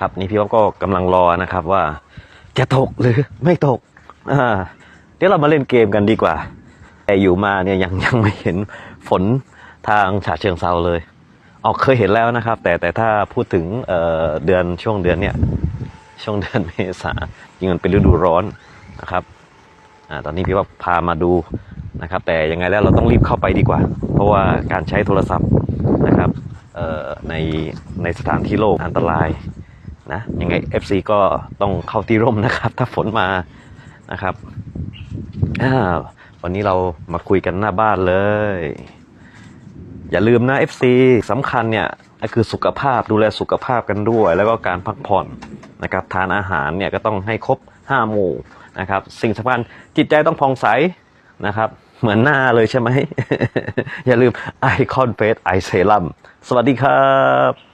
ครับนี่พี่ว่าก็กำลังรอนะครับว่าจะตกหรือไม่ตกอ่าเดี๋ยวเรามาเล่นเกมกันดีกว่า แต่อยู่มาเนี่ยยังยังไม่เห็นฝนทางฉะเชิงเซาเลยออกเคยเห็นแล้วนะครับ แต่แต่ถ้าพูดถึงเเดือนช่วงเดือนเนี่ยช่วงเดือนเมษาจริงมันเป็นฤดูร้อนนะครับอตอนนี้พี่ว่าพามาดูนะครับ แต่ยังไงแล้วเราต้องรีบเข้าไปดีกว่า เพราะว่าการใช้โทรศัพท์นะครับในในสถานที่โลกอันตราย นะยังไง FC ก็ต้องเข้าที่ร่มนะครับ ถ้าฝนมานะครับวันนี้เรามาคุยกันหน้าบ้านเลย อย่าลืมนะ FC สำคัญเนี่ยก็คือสุขภาพดูแลสุขภาพกันด้วย แล้วก็การพักผ่อนนะครับทานอาหารเนี่ยก็ต้องให้ครบ5หมู่นะครับ สิ่งสำคัญจิตใจต้องผ่องใสนะครับ เหมือนหน้าเลยใช่ไหม อย่าลืมไอคอนเฟสไอเซรั่มสวัสดีครับ